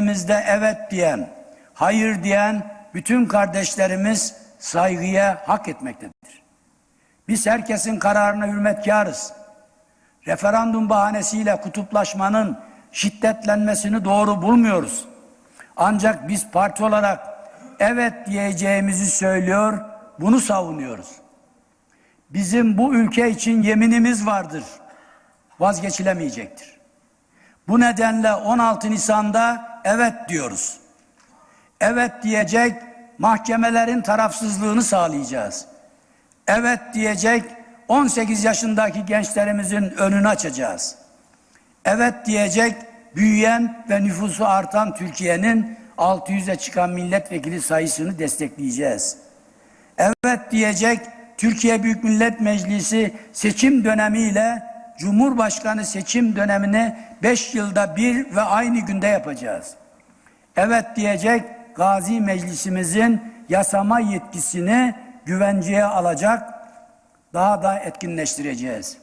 nezdimizde evet diyen, hayır diyen bütün kardeşlerimiz saygıya hak etmektedir. Biz herkesin kararına hürmetkarız. Referandum bahanesiyle kutuplaşmanın şiddetlenmesini doğru bulmuyoruz. Ancak biz parti olarak evet diyeceğimizi söylüyor, bunu savunuyoruz. Bizim bu ülke için yeminimiz vardır. Vazgeçilemeyecektir. Bu nedenle 16 Nisan'da evet diyoruz. Evet diyecek mahkemelerin tarafsızlığını sağlayacağız. Evet diyecek 18 yaşındaki gençlerimizin önünü açacağız. Evet diyecek büyüyen ve nüfusu artan Türkiye'nin 600'e çıkan milletvekili sayısını destekleyeceğiz. Evet diyecek Türkiye Büyük Millet Meclisi seçim dönemiyle Cumhurbaşkanı seçim dönemini 5 yılda bir ve aynı günde yapacağız. Evet diyecek Gazi Meclisimizin yasama yetkisini güvenceye alacak, daha da etkinleştireceğiz.